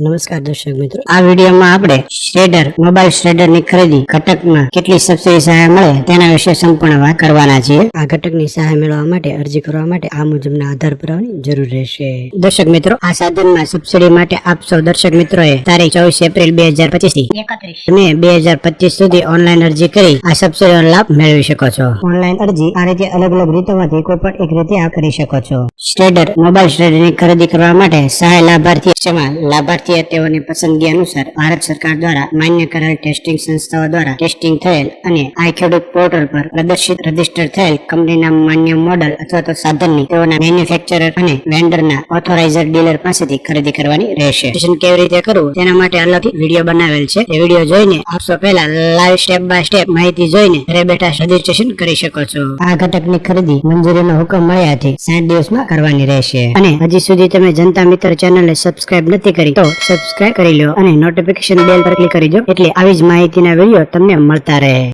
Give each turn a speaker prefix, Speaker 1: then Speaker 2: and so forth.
Speaker 1: નમસ્કાર દર્શક મિત્રો આ વિડીયોમાં આપણે શ્રેડર મોબાઈલ શ્રેડરની ખરીદી ઘટકમાં કેટલી સબસિડી સહાય મળે તેના વિશે સંપૂર્ણ વાત કરવાના છીએ. આ ઘટકની સહાય મેળવવા માટે અરજી કરવા માટે આ મુજબના આધાર પુરાવાની જરૂર રહેશે. દર્શક મિત્રો આ સાધનમાં સબસિડી માટે આપ સૌ દર્શક મિત્રોએ તારીખ ચોવીસ એપ્રિલ બે હજાર પચીસથી મે બે હજાર પચીસ સુધી ઓનલાઈન અરજી કરી આ સબસિડીનો લાભ મેળવી શકો છો. ઓનલાઈન અરજી આ રીતે અલગ અલગ રીતોમાંથી કોઈ પણ એક રીતે આ કરી શકો છો. શ્રેડર મોબાઈલ શ્રેડર ખરીદી કરવા માટે સહાય લાભાર્થી જેમાં લાભાર્થીએ તેઓની પસંદગી અનુસાર ભારત સરકાર દ્વારા માન્ય કરેલ ટેસ્ટિંગ સંસ્થાઓ દ્વારા ટેસ્ટિંગ થયેલ અને આ ખેડૂત પોર્ટલ પર પ્રદર્શિત રજિસ્ટર થયેલ કંપનીના માન્ય મોડલ અથવા તો સાધનની તેઓના મેન્યુફેક્ચરર અને વેન્ડરના ઓથોરાઇઝર ડીલર પાસેથી ખરીદી કરવાની રહેશે. કેવી રીતે કરવું તેના માટે અલગથી વીડિયો બનાવેલ છે. એ વીડિયો જોઈને આપ સૌ પહેલા લાઈવ સ્ટેપ બાય સ્ટેપ માહિતી જોઈને ઘરે બેઠા રજીસ્ટ્રેશન કરી શકો છો. આ ઘટકની ખરીદી મંજૂરીનો હુકમ મળ્યાથી સાત દિવસમાં કરવાની રહેશે. અને હજી સુધી તમે જનતા મિત્ર ચેનલને સબસ્ક્રાઇબ નથી કરી તો સબસ્ક્રાઇબ કરી લો અને નોટિફિકેશન બેલ પર ક્લિક કરી દો એટલે આવી જ માહિતીના વીડિયો તમને મળતા રહે.